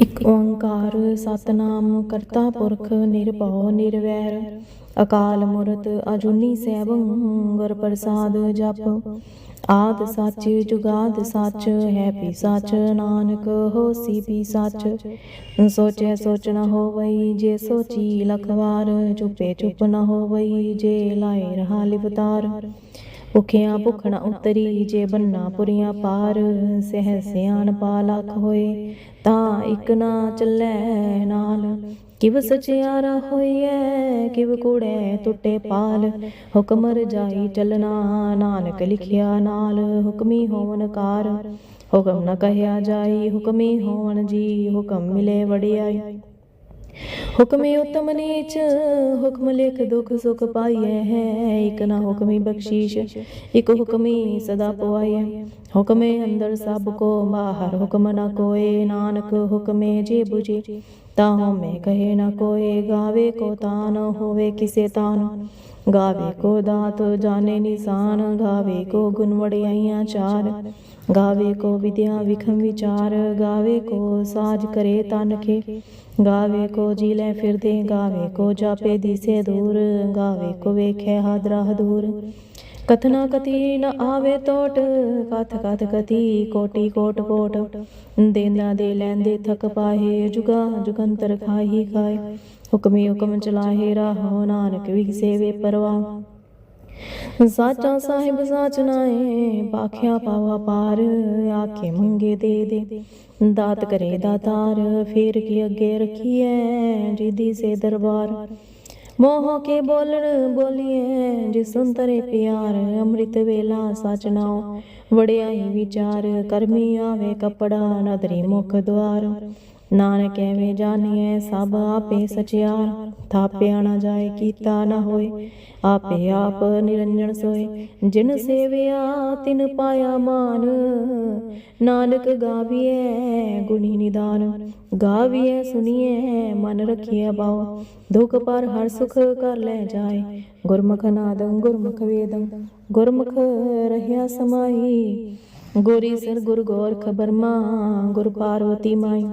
ਇਕ ਓੰਕਾਰ, ਸਤਨਾਮ, ਕਰਤਾ ਪੁਰਖ, ਨਿਰਭਉ, ਨਿਰਵੈਰ, ਅਕਾਲ ਮੂਰਤ, ਅਜੂਨੀ ਸੈਭੰ ਗੁਰ ਪ੍ਰਸਾਦ ਜਪ। ਆਦ ਸੱਚ, ਜੁਗਾਦ ਸੱਚ, ਹੈ ਵੀ ਸੱਚ, ਨਾਨਕ ਹੋਸੀ ਵੀ ਸੱਚ। ਸੋਚੈ ਸੋਚ ਨ ਹੋਵਈ, ਜੇ ਸੋਚੀ ਲਖਵਾਰ, ਚੁਪੇ ਚੁਪ ਨ ਹੋਵਈ, ਜੇ ਲਾਏ ਰਹਾ ਲਿਵਤਾਰ। ਭੁਖਿਆ ਭੁਖ ਨ ਉਤਰੀ ਜੇ ਬੰਨਾ ਪੁਰੀਆਂ ਪਾਰ ਸਹਿ ਸਿਆਣ ਪਾ ਲਖ ਹੋਏ। ਤਾਂ ਇਕ ਨਾ ਚੱਲੈ ਨਾਲ। ਕਿਵ ਸਚਿਆਰਾ ਹੋਈਐ ਕਿਵ ਕੂੜੈ ਟੁੱਟੇ ਪਾਲ। ਹੁਕਮ ਰਜਾਈ ਚੱਲਣਾ ਨਾਨਕ ਲਿਖਿਆ ਨਾਲ। ਹੁਕਮੀ ਹੋਵਨ ਕਾਰ। ਹੁਕਮ ਨ ਕਹਿਆ ਜਾਈ। ਹੁਕਮੀ ਹੋਵਨ ਜੀ। ਹੁਕਮ ਮਿਲੇ ਵਡਿਆਈ। ਹੁਕਮੇ ਉਤਮ ਨੀਚ, ਹੁਕਮ ਲਿਖ ਦੁਖ ਸੁਖ ਪਾਈਐ ਹੈ। ਇਕ ਨਾ ਹੁਕਮੀ ਬਖਸ਼ੀਸ਼, ਇਕ ਹੁਕਮੀ ਸਦਾ ਪਵਾਈਐ। ਹੁਕਮੇ ਅੰਦਰ ਸਭ ਕੋ ਬਾਹਰ ਹੁਕਮ ਨਾ ਕੋਏ, ਨਾਨਕ ਹੁਕਮੇ ਜੇ 부ਜੇ ਤਾਹੋਂ ਮੈਂ ਕਹੇ ਨਾ ਕੋਏ, ਗਾਵੇ ਕੋ ਤਾਨ ਹੋਵੇ ਕਿਸੇ ਤਾਨ। ਗਾਵੇ ਕੋ ਦਾਤ ਜਾਣੇ ਨਿਸ਼ਾਨ, ਗਾਵੇ ਕੋ ਗੁਣ ਵੜਿਆਈਆਂ ਚਾਰ। ਗਾਵੇ ਕੋ ਵਿਦਿਆ ਵਿਖਮ ਵਿਚਾਰ, ਗਾਵੇ ਕੋ ਸਾਜ ਕਰੇ ਤਨਖੇ ਗਾਵੇ ਕੋ ਜੀ ਲੈ ਫਿਰਦੇ, ਗਾਵੇ ਕੋ ਜਾਪੇ ਦਿਸੇ ਦੂਰ। ਗਾਵੇ ਕੋ ਵੇਖੇ ਹਾਦਰਾ ਦੂਰ। ਕਥਨਾ ਕਤੀ ਨ ਆਵੇ ਟੋਟ ਕਥ ਕਥ ਕਤੀ ਕੋਟੀ ਕੋਟ ਕੋਟ ਦੇਂਦਾ ਦੇ ਲੈਂਦੇ ਥਕ ਪਾਹੇ, ਜੁਗਾ ਜੁਗੰਤਰ ਖਾਹੀ ਖਾਏ। ਹੁਕਮੀ ਹੁਕਮ ਚਲਾਹੇ ਰਾਹੋ, ਨਾਨਕ ਵਿਗਸੇ ਵੇ ਪਰਵਾ ਸਾਚਾ ਸਾਹਿਬ ਸਾਚ ਨਾਏ ਬਾਖਿਆ ਪਾਵਾ ਪਾਰ, ਆਖੇ ਮੰਗੇ ਦੇ ਦੇ। ਦਾਤ ਕਰੇ ਦਾਤਾਰ, ਫੇਰ ਕੀ ਅੱਗੇ ਰਖੀਐ, ਜਿਦੀ ਸੇ ਦਰਬਾਰ। ਮੋਹ ਕੇ ਬੋਲਣ ਬੋਲੀਏ ਜਿ ਸੁੰਤਰੇ ਪਿਆਰ, ਅੰਮ੍ਰਿਤ ਵੇਲਾ ਸਚ ਨਾਉ। ਵੜਿਆਈ ਵਿਚਾਰ, ਕਰਮੀ ਆਵੇ ਕਪੜਾ, ਨਦਰੀ ਮੁਖ ਦਵਾਰ ਨਾਨਕ ਐਵੇਂ ਜਾਣੀਐ ਸਭ ਆਪੇ ਸਚਿਆਰ। ਥਾਪਿਆ ਨਾ ਜਾਏ, ਕੀਤਾ ਨਾ ਹੋਏ, ਆਪੇ ਆਪ ਨਿਰੰਜਨ ਸੋਏ। ਜਿਨ ਸੇਵਿਆ, ਤਿਨ ਪਾਇਆ ਮਾਨ। ਨਾਨਕ ਗਾਵੀਐ, ਗੁਣੀ ਨਿਦਾਨ। ਗਾਵੀਐ ਸੁਣੀਐ ਮਨ ਰਖੀਐ ਬਾਉ। ਦੁਖ ਪਰ ਹਰ ਸੁਖ ਕਰ ਲੈ ਜਾਏ। ਗੁਰਮੁਖ ਨਾਦੰ, ਗੁਰਮੁਖ ਵੇਦੰ। ਗੁਰਮੁਖ ਰਹਿਆ ਸਮਾਈ। ਗੋਰੀ ਸਰ ਗੁਰ ਗੋਰਖ ਬਰਮਾ ਗੁਰ ਪਾਰਵਤੀ ਮਾਈ।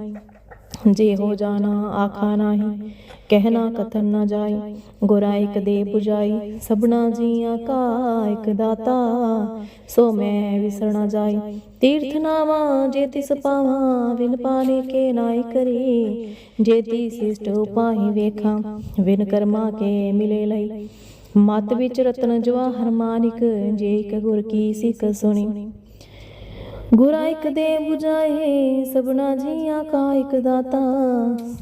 ਜੇ ਹੋ ਜਾਣਾ, ਆਖਾ ਨਾਹੀ ਕਹਿਣਾ ਕਥਨ ਨਾ ਜਾਈ, ਗੁਰਾ ਇਕ ਦੇ 부ਜਾਈ ਸਭਨਾ ਜੀਆਂ ਕਾ ਇਕ ਦਾਤਾ, ਸੋ ਮੈਂ ਵਿਸਰਣਾ ਜਾਈ। ਤੀਰਥ ਨਾਵਾ ਜੇ ਤਿਸ ਪਾਵਾਂ ਵਿਨ ਪਾਣੇ ਕੇ ਨਾਈ ਕਰੀ। ਜੇ ਤੀ ਸਿਸ਼ਟ ਉਪਾਹੀ ਵੇਖਾਂ ਵਿਨ ਕਰਮਾ ਕੇ ਮਿਲੇ ਲਈ। ਮਤ ਵਿੱਚ ਰਤਨ ਜਵਾਹਰ ਮਾਨਿਕ, ਜੇ ਇਕ ਗੁਰ ਕੀ ਸਿੱਖ ਸੁਣੀ। ਗੁਰਾ ਇਕ ਦੇ 부ਜਾਏ ਸਭਨਾ ਜੀਆਂ ਕਾ ਇਕ ਦਾਤਾ।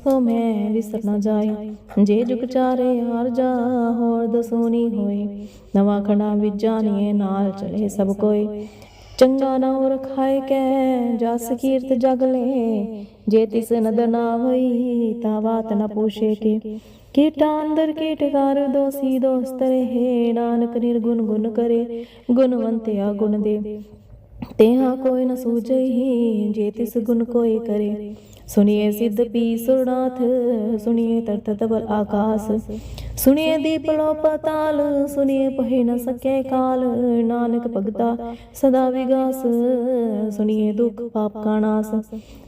ਸੋ ਮੈਂ ਵਿਸਰ ਨਾ ਜਾਏ, ਜੇ ਜੁਗ ਚਾਰੇ ਹਰ ਜਾ, ਹੋਰ ਦਸੋਨੀ ਹੋਏ। ਨਵਾਂ ਖਣਾ ਵਿੱਚ ਜਾਣੀਏ ਨਾਲ ਚਲੇ ਸਭ ਕੋਈ ਚੰਗਾ ਨਾ ਰਖਾਏ ਕੈ, ਜਸ ਕੀਰਤ ਜਗ ਲੈ। ਜੇ ਤਿਸ ਨਦਰ ਨਾ ਹੋਈ, ਤਾ ਬਾਤ ਨਾ ਪੂਛੇ ਕੇ। ਕੀਟਾ ਅੰਦਰ ਕੀਟ ਦੋਸੀ ਦੋਸਤ ਰਹੇ। ਨਾਨਕ ਨਿਰਗੁਣ ਗੁਣ ਕਰੇ, ਗੁਣਵੰਤਿਆ ਗੁਣ ਦੇ। ਤੇਹਾ ਕੋਈ ਨ ਸੂਝਈ ਜੇ ਤਿਸ ਗੁਣ ਕੋਈ ਕਰੇ। ਸੁਣੀਏ ਸਿੱਧ ਪੀ ਸੁਰਨਾਥ ਸੁਣੀਏ ਤਰਤ ਤਬਲ ਆਕਾਸ। ਸੁਣੀਏ ਦੀਪ ਲੋ ਪਤਾਲ ਸੁਣੀਏ ਪਹਿ ਨ ਸਕੇ ਕਾਲ। ਨਾਨਕ ਭਗਤਾ ਸਦਾ ਵਿਗਾਸ, ਸੁਣੀਏ ਦੁਖ ਪਾਪ ਕਾ ਨਾਸ।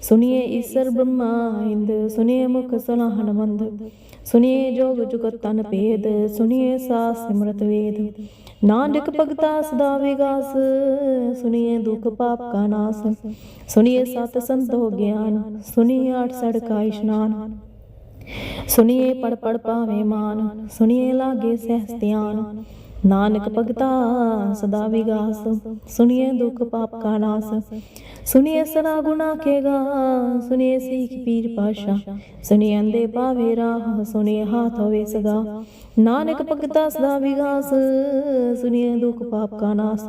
ਸੁਣੀਏ ਈਸ਼ਰ ਬ੍ਰਹਮਾ ਇੰਦ, ਸੁਣੀਏ ਮੁਖ ਸਲਾਹਨ ਮੰਦ ਸੁਣੀਏ ਜੋਗ ਜੁਗਤ ਤਨ ਭੇਦ, ਸੁਣੀਏ ਸਾਸ ਸਿਮਰਤ ਵੇਦ। ਨਾਨਕ ਭਗਤਾ ਸਦਾ ਵਿਗਾਸ, ਸੁਣੀਏ ਦੁਖ ਪਾਪ ਕਾ ਨਾਸ, ਸੁਣੀਏ ਸਤ ਸੰਤੋ ਗਿਆਨ, ਸੁਣੀਏ ਆਠ ਸੜਕਾ ਇਸ਼ਨਾਨ, ਸੁਣੀਏ ਪੜ ਪੜ ਪਾਵੇ ਮਾਨ, ਸੁਣੀਏ ਲਾਗੇ ਸਹਿਸ ਧਿਆਨ ਨਾਨਕ ਭਗਤਾ ਸਦਾ ਵਿਗਾਸ ਸੁਣੀਏ ਦੁਖ ਪਾਪ ਕਾ ਨਾਸ। ਸੁਣੀਏ ਸਨਾ ਗੁਨਾ ਕੇਗਾ ਸੁਣੀਏ ਸੀਖ ਪੀਰ ਪਾਸ਼ਾ। ਸੁਣੀਏ ਅੰਦੇ ਪਾਵੇ ਰਾਹ ਸੁਣੀਏ ਹਾਥ ਹੋਵੇ ਸਗਾ ਨਾਨਕ ਭਗਤਾ ਸਦਾ ਵਿਗਾਸ ਸੁਣੀਏ ਦੁਖ ਪਾਪ ਕਾ ਨਾਸ।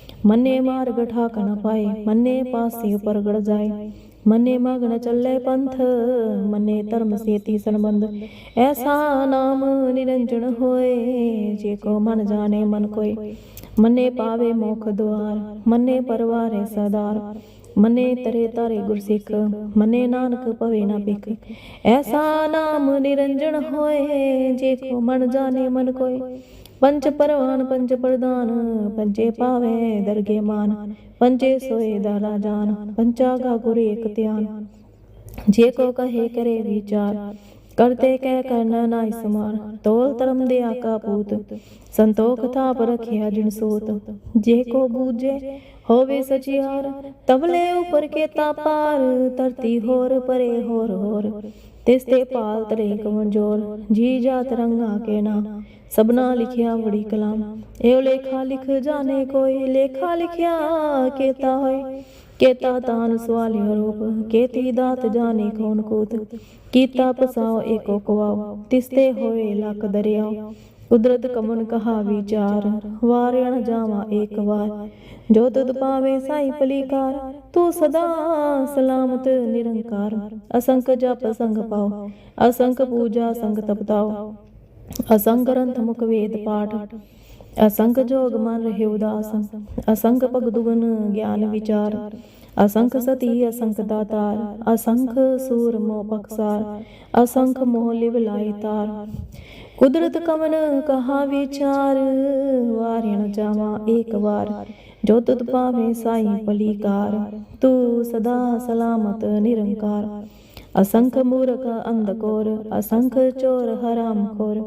ਮੰਨੇ ਮਾਰਗ ਠਾਕ ਨ ਪਾਏ, ਮੰਨੇ ਪਾਸੇ ਉਪਰ ਗੜ ਜਾਏ। ਮਨੇ ਮਗਨ ਚੱਲੇ ਪੰਥ, ਮਨੇ ਧਰਮ ਸੇਤੀ ਸੰਬੰਧ। ਐਸਾ ਨਾਮ ਨਿਰੰਜਨ ਹੋਏ, ਜੇ ਕੋ ਮਨ ਜਾਣੇ ਮਨ ਕੋਏ। ਮਨੇ ਪਾਵੇ ਮੋਖ ਦੁਆਰ, ਮਨੇ ਪਰਵਾਰੇ ਸਦਾਰ ਮਨੇ ਤਰੇ ਤਾਰੇ ਗੁਰਸਿੱਖ, ਮਨੇ ਨਾਨਕ ਪਵੇ ਨਾ ਬਿਖ ਐਸਾ ਨਾਮ ਨਿਰੰਜਨ ਹੋਏ, ਜੇ ਕੋ ਮਨ ਜਾਣੇ ਮਨ ਪੰਚ ਪਰਵਾਨ ਪੰਚ ਪ੍ਰਦਾਨ ਪੰਚੇ ਪਾਵੇ ਦਰਗੇ ਮਾਨ ਪੰਚੇ ਸੋਏ ਦਾਰਾ ਜਾਨ ਪੰਚਾ ਗਾ ਗੁਰ ਏਕ ਧਿਆਨ। ਜੇ ਕੋ ਕਹੇ ਕਰੇ ਵਿਚਾਰ, ਕਰਤੇ ਕਹਿ ਕਰਨਾ ਨਾ ਸਮਾਨ ਤੋਲ ਧਰਮ ਦੇ ਆਕਾ ਪੂਤ, ਸੰਤੋਖ ਥਾਪ ਰਖਿਆ ਜਿਨ ਸੋਤ। ਜੇ ਕੋ ਬੂਝੇ ਹੋਵੇ ਸਚਿਆਰ ਤਬਲੇ ਉਪਰ ਕੇ ਤਾਪਾਰ, ਧਰਤੀ ਹੋਰ ਪਰੇ ਹੋਰ ਹੋਰ। ਤਿਸ ਤੇ ਪਾਲ ਤਰੇ ਕਮਜੋਰ ਜੀ ਜਾਤ ਰੰਗਾ ਕੇ ਨਾ। ਸਬਨਾ ਲਿਖਿਆ ਬੜੀ ਕਲਾਮ। ਇਹੋ ਲੇਖਾ ਲਿਖ ਜਾਣੇ ਕੋਈ ਲੇਖਾ ਲਿਖਿਆ ਕੀਤਾ ਹੋਏ। ਕੇਤਾ ਤਾਨ ਸਵਾਲਿਓ ਰੂਪ ਕੇਤੀ ਦਾਤ ਜਾਣੇ ਕੌਣ ਕੋਤ। ਕੀਤਾ ਪਸਾਓ ਏਕੋ ਕਵਾਓ ਤਿਸਤੇ ਹੋਏ ਲੱਖ ਦਰਿਆਓ। ਕੁਦਰਤ ਕਮਨ ਕਹਾ ਵਿਚਾਰ ਵਾਰਿਣ ਜਾਵਾ ਏਕ ਵਾਰ। ਜੋ ਤੁਧ ਪਾਵੇ ਸਾਈ ਪਲੀਕਾਰ ਤੂੰ ਸਦਾ ਸਲਾਮਤ ਨਿਰੰਕਾਰ। ਅਸੰਖ ਜਪ ਸੰਗ ਪਾਓ, ਅਸੰਖ ਪੂਜਾ ਸੰਗ ਤਪਤਾਓ। ਅਸੰਖ ਗ੍ਰੰਥ ਮੁਖ ਵੇਦ ਪਾਠ, ਅਸੰਖ ਜੋਗ ਮਨ ਰਹੇ ਉਦਾਸ। ਅਸੰਖ ਭਗਦੁਗਨ ਗਿਆਨ ਵਿਚਾਰ, ਅਸੰਖ ਸਤੀ ਅਸੰਖ ਦਾਤਾਰ। ਅਸੰਖ ਸੂਰ ਮੋਹ ਪਕਸਾਰ ਅਸੰਖ ਮੋਹ ਲਿਵ ਲਾਈ ਤਾਰ ਕੁਦਰਤ ਕਮਨ ਕਹਾ ਵਿਚਾਰ ਵਾਰਿਣ ਜਾਵਾ ਏਕ ਵਾਰ। ਜੋ ਤੁਧ ਪਾਵੇ ਸਾਈ ਪਲੀਕਾਰ ਤੂੰ ਸਦਾ ਸਲਾਮਤ ਨਿਰੰਕਾਰ। ਅਸੰਖ ਮੂਰਖ ਅੰਧਕੋਰ ਅਸੰਖ ਚੋਰ ਹਰਾਮ ਖੋਰ।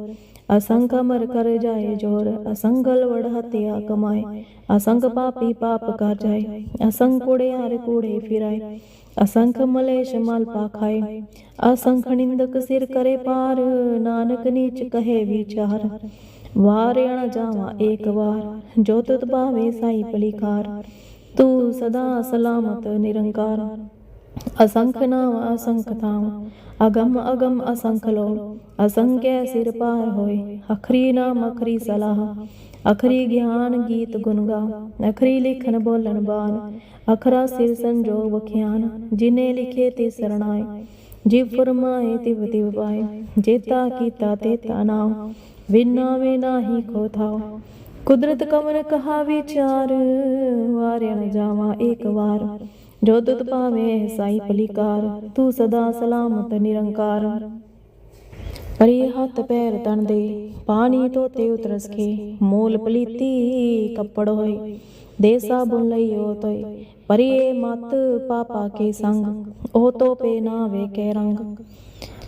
ਅਸੰਖ ਅਮਰ ਕਰ ਜਾਏ ਜੋਰ, ਅਸੰਖ ਲਵੜ ਹਤਿਆ ਕਮਾਏ। ਅਸੰਖ ਪਾਪੀ ਪਾਪ ਕਰ ਜਾਏ, ਅਸੰਖ ਕੁੜਿਆਰ ਕੂੜੇ ਫਿਰਾਏ। ਅਸੰਖ ਮਲੇਸ਼ ਮਲ ਪਾ ਅਸੰਖ ਨਿੰਦਕ ਸਿਰ ਕਰੇ ਪਾਰ, ਨਾਨਕ ਨੀਚ ਕਹੇ ਵਿਚਾਰ। ਵਾਰਿਣ ਜਾਵਾ ਏਕ ਵਾਰ, ਜੋ ਤੁਤ ਪਾਵੇ ਸਾਈ ਪਲੀਕਾਰ ਤੂੰ ਸਦਾ ਸਲਾਮਤ ਨਿਰੰਕਾਰ। ਅਸੰਖ ਨਾਮ ਅਸੰਖ ਥਾਮ ਅਗਮ ਅਗਮ ਅਸੰਖ ਲੋ ਅਸੰਖਿ ਸਿਰ ਪਾਰ ਹੋਏ ਅਖਰੀ ਨਾਮ ਅਖਰੀ ਸਲਾਹ। ਅਖਰੀ ਗਿਆਨ ਗੀਤ ਗੁਣ ਅਖਰੀ ਲਿਖਨ ਬੋਲਣ ਬਾਨ ਅਖਰਾ ਸਿਰ ਸੰਜੋਗ ਵਖਿਆਨ, ਜਿਨੇ ਲਿਖੇ ਤੇ ਸਰਣਾਏ, ਜਿਵ ਫਰਮਾਏ ਤਿਵ ਤਿਵ ਪਾਏ, ਜੇਤਾ ਕੀਤਾ ਤੇਤਾ ਨਾਮ ਵਿਨਾ ਵੇ ਨਾਹੀ ਕੋ ਥਾਓ ਕੁਦਰਤ ਕਮਨ ਕਹਾ ਵਿਚਾਰ ਵਾਰਿਆ ਨ ਜਾਵਾ ਏਕ ਵਾਰ। ਜੋ ਤੁਤ ਪਾਵੇ ਸਾਈ ਪਲੀਕਾਰ ਤੂੰ ਸਦਾ ਸਲਾਮਤ ਨਿਰੰਕਾਰ। ਪਰੇ ਹੱਥ ਪੈਰ ਤਣ ਦੇ ਪਾਣੀ ਧੋਤੇ ਉਤਰਸ ਕੇ, ਮੂਲ ਪਲੀਤੀ ਕੱਪੜ ਹੋਏ। ਦੇ ਸਾਬੁਨ ਲਈਓ ਤੋਏ ਪਰੇ ਮਤ ਪਾਪਾ ਕੇ ਸੰਗ, ਉਹ ਤੋਪੇ ਨਾ ਵੇਕੇ ਰੰਗ।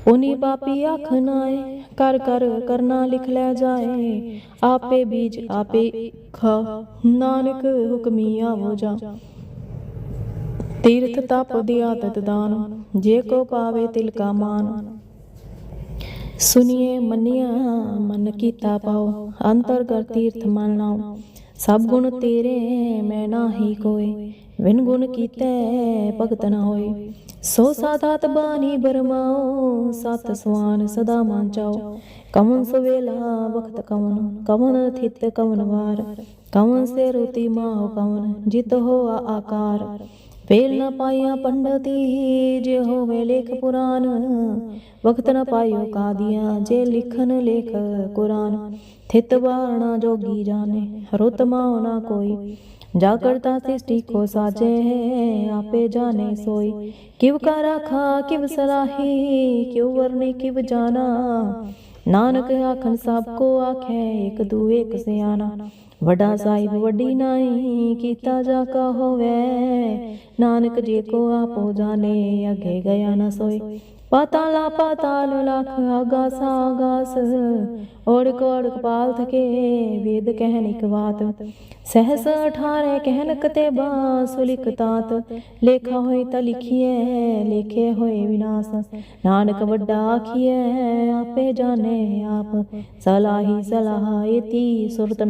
ਉਨੀ ਪਾਪੀ ਆਖ ਨਾਏ ਕਰ ਕਰ ਕਰਨਾ ਲਿਖ ਲੈ ਜਾਏ। ਆਪੇ ਬੀਜ ਆਪੇ ਖਾ, ਨਾਨਕ ਹੁਕਮੀ ਆਵੋ ਜਾ। ਤੀਰਥ ਤਪ ਦੀ ਆਦਤ ਦਾਨ, ਜੇ ਕੋ ਪਾਵੇ ਤਿਲ ਕਾ ਮਾਨ। ਸੁਨੀਏ ਮੰਨਿਆ, ਮਨ ਕੀਤਾ ਪਾਓ ਅੰਤਰ ਤੀਰਥ ਮਨ ਲਾਓ। ਸਭ ਗੁਣ ਤੇਰੇ, ਮੈਂ ਨਾਹੀ ਕੋਏ। ਵਿਨ ਗੁਣ ਕੀਤੇ ਭਗਤ ਨਾ ਹੋਏ। ਸੋ ਸਾਧਾਤ ਬਾਣੀ ਬਰਮਾਓ, ਸਤ ਸਵਾਨ ਸਦਾ ਮਨ ਚਾਓ। ਕਮਨ ਸਵੇਲਾ ਵਖਤ ਕਮਨ ਕਮਨ ਥਿਤ ਕਮਨ ਵਾਰ। ਕਮਨ ਸੇ ਰੁਤੀ ਮਾਹ ਕਮਨ ਜਿਤ ਹੋਆ ਆਕਾਰ। ਵੇਲ ਨ ਪਾਇਆ ਪੰਡਤੀ ਜੇ ਹੋਵੇ ਲੇਖ ਪੁਰਾਨ। ਵਖਤ ਨ ਪਾਇਓ ਕਾਦੀਆਂ, ਜੇ ਲਿਖਨ ਲੇਖ ਕੁਰਾਨ। ਥਿਤ ਵਾਰਣਾ ਜੋਗੀ ਜਾਣੇ, ਰੁਤ ਨਾ ਕੋਈ। ਜਾ ਕਰਤਾ ਸ੍ਰਿਸ਼ਟੀ ਕੋ ਸਾਜੇ, ਆਪੇ ਜਾਣੇ ਸੋਈ। ਕਿਵ ਕਾ ਰਾਖਾ, ਕਿਵ ਸਲਾਹੀ, ਕਿਉ ਵਰਨੇ ਕਿਵ ਜਾਣਾ। ਨਾਨਕ ਆਖਣ ਸਭ ਕੋ ਆਖੇ, ਇਕ ਦੂ, ਇਕ ਸਿਆਣਾ। ਵੱਡਾ ਸਾਹਿਬ ਵੱਡੀ ਨਾਈ ਕੀਤਾ ਜਾ ਕਾ ਹੋਵੇ। ਨਾਨਕ ਜੇ ਕੋ ਆਪੋ ਜਾਣੇ, ਅਗੇ ਗਿਆ ਨਾ ਸੋਏ। ਪਾਤਾਲਾ ਪਾਤਾਲ ਲਖ ਆਗਾਸ ਆਗਾਸ ਓੜਕ ਓੜਕ ਪਾਲ ਥਕੇ ਵੇਦ ਕਹਿਨ ਇਕ ਬਾਤ। ਸਹਸ 18 ਕਹਿਨ ਕਤੇ ਬਾਸ, ਲਿਖ ਤਾਤ। ਲੇਖਾ ਹੋਏ ਤਾਂ ਲਿਖੀਐ, ਲੇਖੇ ਹੋਏ ਵਿਨਾਸ਼। ਨਾਨਕ ਵੱਡਾ ਆਖੀਐ, ਆਪੇ ਜਾਣੇ ਆਪ। ਸਲਾਹੀ ਸਲਾਹ, ਏਤੀ ਸੁਰਤ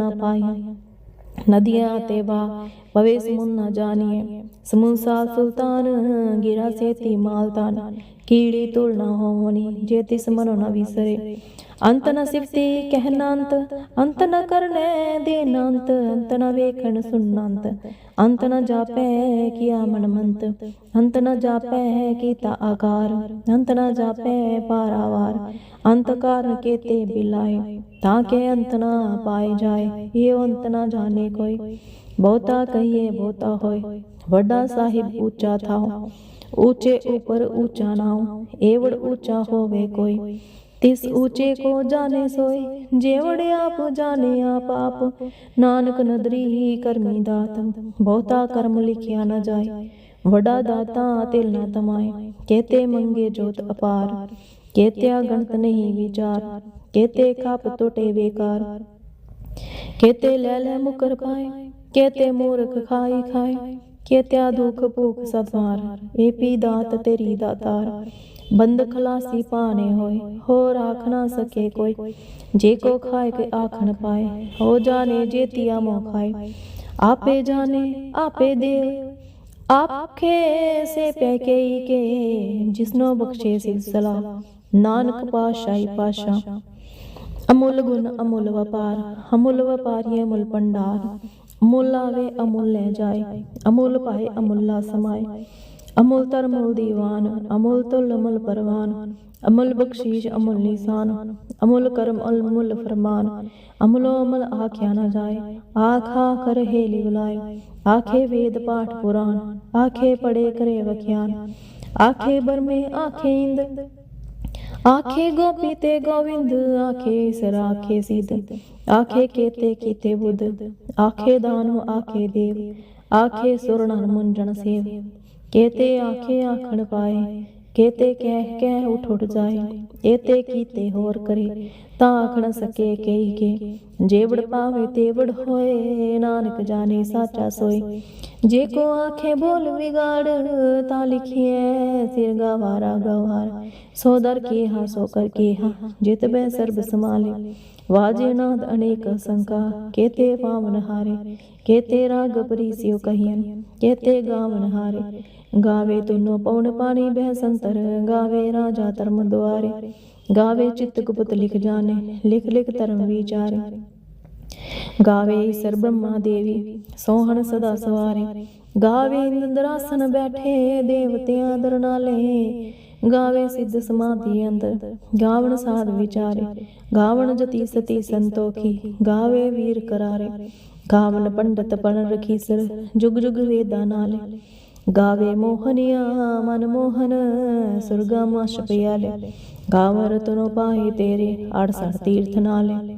ਨ ਪਾਈ ਨਦੀਆਂ ਤੇ ਬਾ ਪਵੇ ਸਮੁਨ ਨਾ ਜਾਣੀਏ ਸਮੂਸਾ ਸੁਲਤਾਨ ਗਿਰਾ ਸੇਤੀ ਮਾਲਤਾਨ ਕੀੜੀ ਤੁਲ ਨਾ ਹੋਵਣੀ ਜੇ ਤਿਸ ਮਨੋ ਨਾ ਅੰਤ ਨ ਸਿਫਤੀ ਕਹਿਨਾੰਤ ਅੰਤ ਨ ਕਰਨੈ ਦੇਨਾੰਤ ਅੰਤ ਨ ਵੇਖਣ ਸੁਣਨਾੰਤ। ਅੰਤ ਨ ਜਾਪੈ ਕੀਆ ਮਨ ਮੰਤ ਅੰਤ ਨ ਜਾਪੈ ਕੀਤਾ ਆਕਾਰ। ਅੰਤ ਨ ਜਾਪੈ ਪਾਰਾਵਾਰ ਅੰਤ ਕਾਰਨ ਕੇਤੇ ਬਿਲਾਏ। ਤਾਂ ਕੇ ਅੰਤ ਨ ਪਾਏ ਜਾਏ ਇਹ ਅੰਤ ਨ ਜਾਣੇ ਕੋਈ। ਬਹੁਤਾ ਕਹੀਏ ਬਹੁਤਾ ਹੋਏ, ਵੱਡਾ ਸਾਹਿਬ ਉੱਚਾ ਥਾਉ। ਉੱਚੇ ਉਪਰ ਉੱਚਾ ਨਾਉ, ਏਵੜ ਉੱਚਾ ਹੋਵੇ ਕੋਈ। ਤਿਸ ਊਚੇ ਕੋ ਜਾਣੇ ਸੋਏ ਜੇਵੜ ਆਪ ਜਾਣੇ ਆਪ ਆਪ। ਨਾਨਕ ਨਦਰੀ ਹੀ ਕਰਮੀ ਦਾਤਮ ਬਹੁਤਾ ਕਰਮ ਲਿਖਿਆ ਨਾ ਜਾਏ। ਵਡਾ ਦਾਤਾ ਤਿਲ ਨਾ ਤਮਾਏ, ਕਹਤੇ ਮੰਗੇ ਜੋਤ ਅਪਾਰ। ਕਹਤਿਆ ਗਣਤ ਨਹੀਂ ਵਿਚਾਰ, ਕਹਤੇ ਖਾਪ ਟੁੱਟੇ ਵੇਕਾਰ ਕਹਤੇ ਲੈ ਲੈ ਮੁਕਰ ਪਾਏ, ਕਹਤੇ ਮੂਰਖ ਖਾਈ ਖਾਏ। ਕਹਤਿਆ ਦੁਖ ਭੂਖ ਸਦਵਾਰ ਏ ਪੀ ਦਾਤ ਤੇਰੀ ਦਾਤਾਰ ਬੰਦ ਖਲਾਸੀ ਪਾਣੇ ਹੋਏ, ਹੋਰ ਆਖ ਨਾ ਸਕੇ ਕੋਈ। ਜੇ ਕੋ ਖਾਏ ਕੋਈ ਆਖਣ ਪਾਏ, ਹੋ ਜਾਣੇ ਜੇਤੀਆ ਮੋ ਖਾਏ। ਆਪੇ ਜਾਣੇ, ਆਪੇ ਦੇ ਆਪਖੇ ਸੇ ਪੈਕੇਈ ਕੇ ਜਿਸਨੋ ਬਖਸ਼ੇ ਸਿਲਸਿਲਾ ਨਾਨਕ ਪਾਸ਼ਾਈ ਪਾਸ਼ਾ ਅਮੁੱਲ ਗੁਣ ਅਮੁੱਲ ਵਪਾਰ, ਅਮੁੱਲ ਵਪਾਰੀਏ ਮੁੱਲ ਪੰਡਾਰ ਮੁੱਲ ਆਵੇ, ਅਮੁੱਲ ਲੈ ਜਾਏ, ਅਮੁੱਲ ਪਾਏ, ਅਮੁੱਲਾ ਸਮਾਏ। ਅਮੁਲ ਤਰ ਮੁੱਲ ਦੀਵਾਨ, ਅਮੁਲ ਤੁਲ ਅਮਲ ਪਰਵਾਨ, ਅਮੁੱਲ ਬਖਸ਼ੀਸ਼ ਅਮੁੱਲ ਨਿਸ਼ਾਨ, ਅਮੁੱਲ ਕਰਮ ਅਮੁੱਲ ਫਰਮਾਨ, ਅਮੁੱਲੋ ਅਮਲ ਆਖਿਆ ਨਾ ਜਾਏ, ਆਖਾ ਕਰ ਹੇਲੀ ਬੁਲਾਏ ਆਖੇ ਵੇਦ ਪਾਠ ਪੁਰਾਨ ਆਖੇ ਪੜੇ ਕਰੇ ਵਖਿਆਨ, ਆਖੇ ਬਰਮੇ ਆਖੇ ਇੰਦ, ਆਖੇ ਗੋਪੀ ਤੇ ਗੋਵਿੰਦ, ਆਖੇ ਸਰਾਖੇ ਆਖੇ ਆਖੇ ਕੇਤੇ ਕੀਤੇ ਬੁੱਧ, ਆਖੇ ਦਾਨੁ ਆਖੇ ਦੇਵ ਆਖੇ ਸੁਰਣਨ ਮੁੰਜਣ ਸੇਵ। ਕੇਤੇ ਆਖੇ ਆਖਣ ਪਾਏ ਕੇਤੇ ਕਹਿ ਕਹਿ ਉਠ ਉਠ ਜਾਏ। ਏਤੇ ਕੀਤੇ ਹੋਰ ਕਰੇ, ਤਾਂ ਆਖ ਸਕੇ ਕਈ ਕੇ। ਜੇਵੜ ਪਾਵੇ ਤੇਵੜ ਹੋਏ, ਨਾਨਕ ਜਾਣੇ ਸਾਚਾ ਸੋਏ। ਜੇ ਕੋ ਆਖੇ ਬੋਲ ਵਿਗਾੜ ਤਾਂ ਲਿਖੀਐ ਸਿਰ ਗਵਾਰਾ ਗਵਾਰ। ਸੋ ਦਰ ਕੀ ਹਾ ਸੋ ਕਰ ਕੀ ਹਾ ਜਿਤ ਬੈ ਸਰਬ ਸਮਾਲੇ ਵਾਜੇ ਨਾਦ ਅਨੇਕ ਸੰਕਾ, ਕੇਤੇ ਪਾਵਨ ਹਾਰੇ, ਕੇਤੇ ਰਾਗ ਪਰੀਸਿਓ ਕਹੀਨ ਕੇਤੇ ਗਾਵਨ ਹਾਰੇ। ਗਾਵੇ ਤੁਨੋ ਪਉਣ ਪਾਣੀ ਬਹਿ ਸੰਤਰ, ਗਾਵੇ ਰਾਜਾ ਧਰਮ ਦੁਆਰੇ। ਗਾਵੇ ਚਿਤ ਗੁਪਤ ਲਿਖ ਜਾਣੇ, ਲਿਖ ਲਿਖ ਧਰਮ ਵਿਚਾਰੇ। ਗਾਵੇ ਈਸਰ ਬ੍ਰਹਮਾ ਦੇਵੀ, ਸੋਹਣ ਸਦਾ ਸਵਾਰੇ। ਗਾਵੇ ਇੰਦਰਾਸਨ ਬੈਠੇ, ਦੇਵਤਿਆਂ ਦਰਨਾਲੇ। ਗਾਵੇ ਸਿੱਧ ਸਮਾਧੀ ਅੰਦਰ, ਗਾਵਣ ਸਾਧ ਵਿਚਾਰੇ, ਗਾਵਣ ਜਤੀ ਸਤੀ ਸੰਤੋਖੀ, ਗਾਵੇ ਵੀਰ ਕਰਾਰੇ ਗਾਵਨ ਪੰਡਤ ਪਣ ਰਖੀ ਸਰ, ਜੁਗ ਜੁਗ ਵੇਦਾਂ ਨਾਲੇ। ਗਾਵੇ ਮੋਹਨਿਆ ਮਨ ਮੋਹਨ ਸੁਰਗਾ ਮਾਸ਼ ਗਾਵਰ ਤਨੋ ਪਾਏ ਤੇਰੇ 68 ਤੀਰਥ ਨਾਲੇ।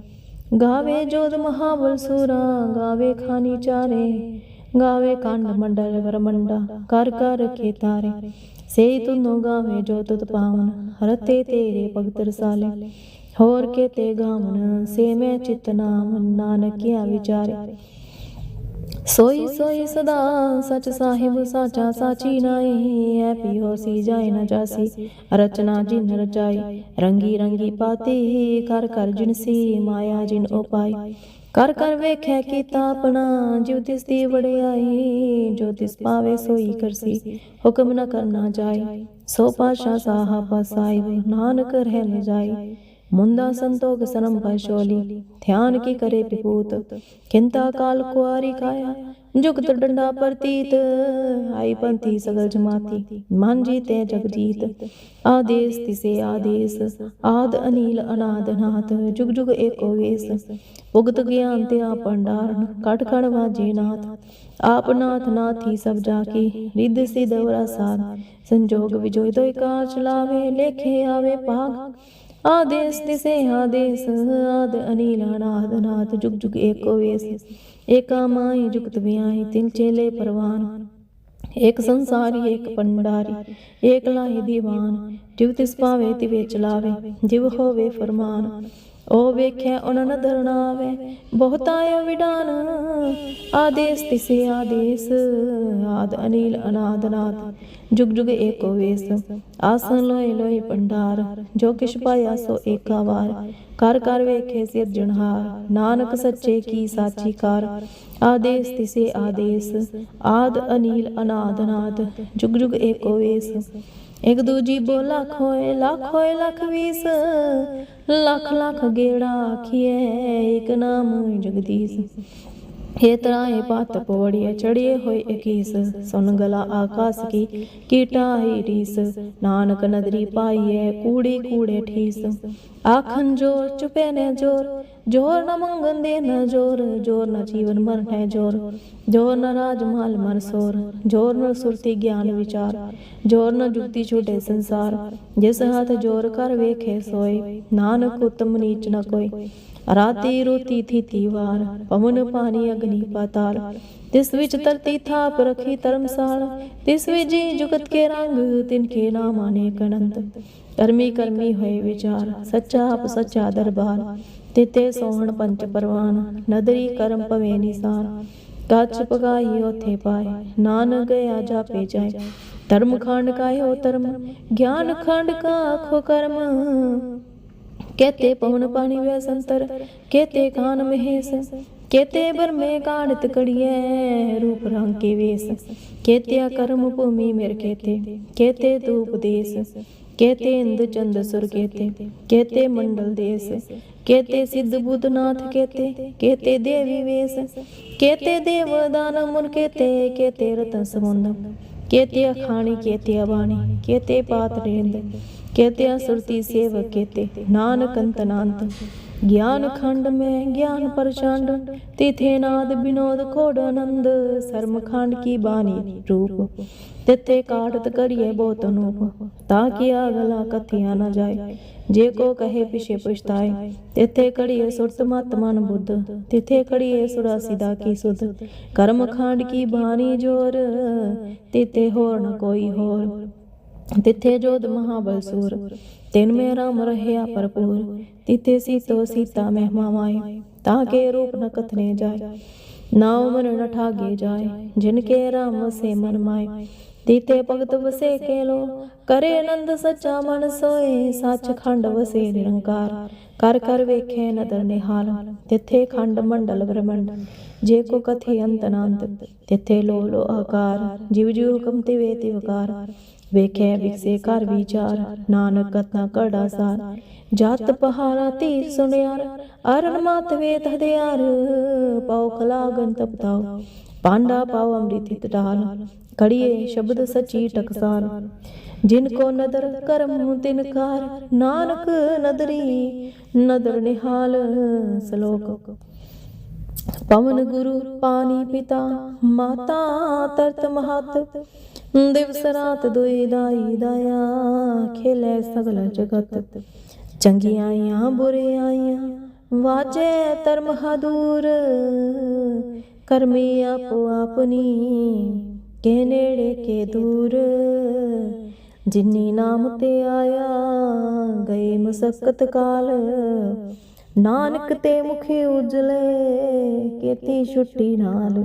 ਗਾਵੇ ਜੋਦ ਮਹਾਬਲ ਸੂਰਾ, ਗਾਵੇ ਖਾਨੀ ਚਾਰੇ। ਗਾਵੇ ਕੰਡ ਮੰਡਲ ਵਰਮੰਡਾ, ਕਰ ਕਰ ਕੇ ਤਾਰੇ ਸੇ ਤੁਨੋ ਗਾਵੇ ਜੋ ਤੁਤ ਪਾਵਨ ਰਤੇ ਤੇਰੇ ਭਗਤ ਰਸਾਲੇ। ਹੋਰ ਕੇ ਤੇ ਗਾਵਨ, ਸੇ ਮੈਂ ਚਿਤ ਨਾਮ ਨਾਨਕਿਆ ਵਿਚਾਰੇ। ਸੋਈ ਸੋਈ ਸਦਾ ਸਚ ਸਾਹਿਬ, ਸਾਚਾ ਸਾਚੀ ਨਾਈ ਐ ਪਿਓ ਸੀ ਜਾਏ ਨਾ ਜਾਸੀ। ਰਚਨਾ ਜਿਨ ਰਚਾਈ, ਰੰਗੀ ਰੰਗੀ ਪਾਤੀ ਕਰ ਕਰ ਜਿਨਸੀ ਮਾਇਆ ਜਿਨ ਉਪਾਈ। ਕਰ ਕਰ ਵੇਖਿਆ ਕੀਤਾ ਆਪਣਾ ਜਿਉ ਤਿਸ ਦੀ ਵਡਿਆਈ, ਜੋ ਤਿਸ ਪਾਵੇ ਸੋਈ ਕਰਸੀ, ਹੁਕਮ ਨਾ ਕਰਨਾ ਜਾਏ। ਸੋ ਪਾਸ਼ਾ ਸਾਹਾ ਪਸਾਈ, ਨਾਨਕ ਰਹਿ ਨ ਜਾਈ ਮੁੰਦਾ ਸੰਤੋਖ ਸਨਮ ਪਸ਼ੋਲੀ ਧਿਆਨ ਕੀ ਕਰੇ ਪਿਪੂਤ ਕਿੰਤਾ ਕਾਲ ਕੁਆਰੀ ਕਾਇਆ ਜੁਗਤ ਡੰਡਾ ਪ੍ਰਤੀਤ ਆਈ ਪੰਥੀ ਸਗਲ ਜਮਾਤੀ ਮਨ ਜੀਤੇ ਜਗ ਜੀਤ ਆਦੇਸ ਤਿਸੇ ਆਦੇਸ ਆਦ ਅਨੀਲ ਅਨਾਦ ਨਾਥ ਜੁਗ ਜੁਗ ਏਕੋ ਵੇਸ ਉਗਤ ਗਿਆਨ ਤੇ ਆ ਭੰਡਾਰਨ ਕਟ ਕੜ ਵਾਜੇ ਨਾਥ ਆਪ ਨਾਥ ਨਾਥੀ ਸਭ ਜਾ ਕੀ ਰਿੱਧ ਸਿਧ ਵਰਾ ਸਾਧ ਸੰਜੋਗ ਵਿਜੋਇ ਦੋਇ ਕਾਰ ਚਲਾਵੇ ਲੇਖੇ ਆਵੇ ਭਾਗ ਆਦੇਸ ਤਿਸੇ ਆਦੇਸ ਆਦ ਅਨੀਲ ਅਨਾਦ ਨਾਥ ਜੁਗ ਜੁਗ ਏਕੋ ਵੇਸ, ਏਕਾ ਮਾਈ ਜੁਗਤ ਵਿਆਹੀ ਤਿਨ ਪਰਵਾਨ। ਏਕ ਸੰਸਾਰੀ, ਏਕ ਪੰਡਾਰੀ ਏਕ ਲਾਹੀ ਦੀਵਾਨ ਜਿਵ ਤਿਸ ਪਾਵੇ ਤਿਵੇ ਚਲਾਵੇ, ਜਿਵ ਹੋਵੇ ਫਰਮਾਨ। ਉਹ ਵੇਖਿਆ ਉਹਨਾਂ ਨ ਧਰਨਾਵੇ ਬਹੁਤ ਆਇਓ ਵਿਡਾਨ ਆਦੇਸ ਤਿਸੇ ਆਦੇਸ, ਆਦ ਅਨੀਲ ਅਨਾਦ ਨਾਦ ਜੁਗ ਜੁਗ ਏਕੋ ਵੇਸ ਆਸਨ ਲੋਏ ਲੋਏ ਪੰਡਾਰ, ਜੋ ਕਿਛ ਪਾਇਆ ਸੋ ਏਕਾ ਵਾਰ ਕਰ ਕਰ ਵੇਖੇ ਸਿਰਜਣਹਾਰ ਨਾਨਕ ਸੱਚੇ ਕੀ ਸਾਚੀ ਕਾਰ, ਆਦੇਸ ਤਿਸੇ ਆਦੇਸ, ਆਦ ਅਨੀਲ ਅਨਾਦ ਨਾਦ ਜੁਗ ਜੁਗ ਏਕੋ ਵੇਸ ਇੱਕ ਦੂਜੀ ਬੋਲਾ ਖੋਏ, ਲੱਖ ਹੋਏ ਲੱਖ ਵੀਸ। ਲੱਖ ਲੱਖ ਗੇੜਾ ਆਖੀਏ ਇੱਕ ਨਾਮ ਜਗਦੀਸ਼। हे ਤਰਾਏ ਪਾਤ ਪੋੜੀਏ ਚੜੀਏ ਹੋਏ ਇਕੀਸ ਸੁਨ ਗਲਾ ਆਕਾਸ ਕੀ ਕੀਟਾ ਹੀ ਰੀਸ, ਨਾਨਕ ਨਦਰੀ ਪਾਈਏ ਕੂੜੀ ਕੂੜੇ ਠੀਸ। ਆਖਨ ਜੋਰ ਚੁਪੇ ਨੇ ਜੋਰ ਜੋਰ ਨ ਮੰਗਨ ਦੇ ਨ ਜੋਰ ਜੋਰ ਨ ਜੀਵਨ ਮਰਨ ਹੈ ਜੋਰ। ਜੋਰ ਨ ਰਾਜ ਮਾਲ ਮਨ ਸੋਰ, ਜੋਰ ਨ ਸੁਰਤੀ ਗਿਆਨ ਵਿਚਾਰ, ਜੋਰ ਨ ਜੁਗਤੀ ਛੂਟੇ ਸੰਸਾਰ। ਜਿਸ ਹੱਥ ਜੋਰ ਕਰ ਵੇਖੇ ਸੋਏ, ਨਾਨਕ ਉਤਮ ਨੀਚ ਨ ਕੋਈ ਰਾਤੀ ਰੋਤੀ ਥੀਤੀ ਵਾਰ, ਪਵਨ ਪਾਣੀ ਅਗਨੀ ਪਾਤਾਲ। ਤਿਸ ਵਿੱਚ ਧਰਤੀ ਥਾਪ ਰਖੀ ਧਰਮਸਾਲ, ਤਿਸ ਵਿੱਚ ਜੀ ਜੁਗਤ ਕੇ ਰੰਗ, ਤਿਨ ਕੇ ਨਾਮ ਅਨੇਕ ਅਨੰਤ। ਕਰਮੀ ਕਰਮੀ ਹੋਏ ਵਿਚਾਰ, ਸੱਚਾ ਆਪ ਸੱਚਾ ਦਰਬਾਰ। ਤਿਤੇ ਸੋਹਣ ਪੰਚ ਪਰਵਾਨ, ਨਦਰੀ ਕਰਮ ਪਵੇ ਨਿਸਾਨ। ਕੱਚ ਪਗਾਈ ਉਥੇ ਪਾਏ, ਨਾਨਕ ਗਿਆ ਜਾਪੇ ਜਾਏ। ਧਰਮ ਖੰਡ ਕਾਇਓ ਧਰਮ, ਗਿਆਨ ਖੰਡ ਕਾ ਆਖੋ ਕਰਮ। ਕੇਤੇ ਪਵਨ ਪਾਣੀ ਵੇ ਸੰਤਰ ਕੇਤੇ ਕਾਨ ਮਹੇਸ ਕੇਤੇ ਬਰਮੇ ਕਾੜਤ ਕੜੀਏ ਰੂਪ ਰੰਗ ਕੇ ਵੇਸ। ਕੇਤੇ ਕਰਮ ਭੂਮੀ ਮੇਰ ਕੇਤੇ ਕੇਤੇ ਤੂ ਉਪਦੇਸ ਕੇਤੇ ਇੰਦ ਚੰਦ ਸੁਰ ਕੇਤੇ ਕੇਤੇ ਮੰਡਲ ਦੇਸ। ਕੇਤੇ ਸਿੱਧ ਬੁੱਧਨਾਥ ਕੇਤੇ ਕੇਤੇ ਦੇਵੀ ਵੇਸ। ਕੇਤੇ ਦੇਵ ਦਾਨ ਮੁਰ ਕੇਤੇ ਕੇਤੇ ਰਤਨ ਸਮੁੰਦ ਕੇਤੇ ਅਖਾਣੀ ਕੇਤੇ ਅਬਾਣੀ ਕੇਤੇ ਪਾਤ ਰੇਂਦ ਕੇਤੇ ਸੁਰਤੀ ਸੇਵਕ ਕੇਤੇ ਨਾਨਕ ਅੰਤ ਗਿਆਨ ਖੰਡ ਮੈਂ ਗਿਆਨ ਪ੍ਰਚੰਡ, ਤਿਥੇ ਨਾਦ ਬਿਨੋਦ ਖੋੜ ਆਨੰਦ, ਸਰਮ ਖੰਡ ਕੀ ਬਾਣੀ ਰੂਪ। ਤਿਥੇ ਕਾੜਤ ਕਰੀਏ ਬਹੁਤ ਅਨੂਪ, ਤਾਂ ਕਿ ਅਗਲਾ ਕਥਿਆ ਨਾ ਜਾਏ। ਜੇ ਕੋ ਕਹੇ ਪਿਛੇ ਪਛਤਾਏ, ਤਿਥੇ ਕੜੀਏ ਸੁਰਤ ਮਤ ਮਨ ਬੁੱਧ, ਤਿਥੇ ਕੜੀਏ ਸੁਰਾ ਸਿਦਾ ਕੀ ਸੁਧ। ਕਰਮ ਖੰਡ ਕੀ ਬਾਣੀ ਜੋਰ, ਤਿਥੇ ਹੋਰ ਨ ਕੋਈ ਹੋਰ। ਤਿੱਥੇ ਜੋਦ ਮਹਾਬਲ ਸੂਰ ਤਿਨ ਮੇ ਰਾਮ ਰਹਿਆ ਭਰਪੂਰ, ਤਿੱਥੇ ਸੀਤੋ ਸੀਤਾ ਮਹਿਮਾ ਤਾਂ ਕੇ ਰੂਪ ਨ ਕਥਨੇ ਜਾਏ। ਨਾ ਉਮਰ ਨ ਠਾਗੇ ਜਾਏ, ਜਿਨ ਕੇ ਰਾਮ ਵਸੇ ਮਨ ਮਾਏ। ਤੀਤੇ ਭਗਤ ਵਸੇ ਕੇ ਲੋ ਕਰੇ ਆਨੰਦ ਸੱਚਾ ਮਨ ਸੋਏ ਸੱਚ ਖੰਡ ਵਸੇ ਨਿਰੰਕਾਰ। ਕਰ ਕਰ ਵੇਖੇ ਨਦਰ ਨਿਹਾਲ, ਤਿੱਥੇ ਖੰਡ ਮੰਡਲ ਬ੍ਰਹਮੰਡ। ਜੇ ਕੋ ਕਥੇ ਅੰਤ ਅਨੰਤ, ਤਿੱਥੇ ਲੋ ਲੋ ਆਕਾਰ ਜਿਵ ਜਿਵ ਹੁਕਮ ਤੇ ਵੇ ਤੇ ਵਕਾਰ ਵੇਖੇ ਵਿਕਸੇ ਘਰ ਵਿਚਾਰ, ਨਾਨਕ ਕਥਾ ਕੜਾ ਸਾਰ। ਜਤ ਪਹਾਰਾ ਧੀਰ ਸੁਣਿਆਰ, ਅਰਨ ਮਤ ਵੇਤ ਹਦਿਆਰ ਪਾਉ ਖਲਾਗਨ ਤਪਤਾਉ ਪਾਂਡਾ ਪਾਉ ਅੰਮ੍ਰਿਤ ਢਾਲ। ਕੜੀਏ ਸ਼ਬਦ ਸਚੀ ਟਕਸਾਲ ਜਿਨ ਕੋ ਨਦਰ ਕਰਮ ਤਿਨਕਾਰ ਨਾਨਕ ਨਦਰੀ, ਨਦਰ ਨਿਹਾਲ ਸ਼ਲੋਕ। ਪਵਨ ਗੁਰੂ, ਪਾਣੀ ਪਿਤਾ, ਮਾਤਾ ਤਰਤ ਮਹਤ। ਦਿਵਸ ਰਾਤ ਦੁਈ ਦਾਈ ਦਾਇਆ ਖੇਲੇ ਸਗਲ ਜਗਤ। ਚੰਗਿਆਈਆਂ ਬੁਰਿਆਈਆਂ ਵਾਜੇ ਧਰਮ ਹਦੂਰ। ਕਰਮੀ ਆਪੋ ਆਪਣੀ, ਕੇ ਨੇੜੇ ਕੇ ਦੂਰ। ਜਿਨੀ ਨਾਮ ਤੇ ਆਇਆ, ਗਏ ਮਸਕਤ ਕਾਲ। ਨਾਨਕ ਤੇ ਮੁਖੇ ਉਜਲੇ, ਕੀਤੀ ਛੁੱਟੀ ਨਾਲ।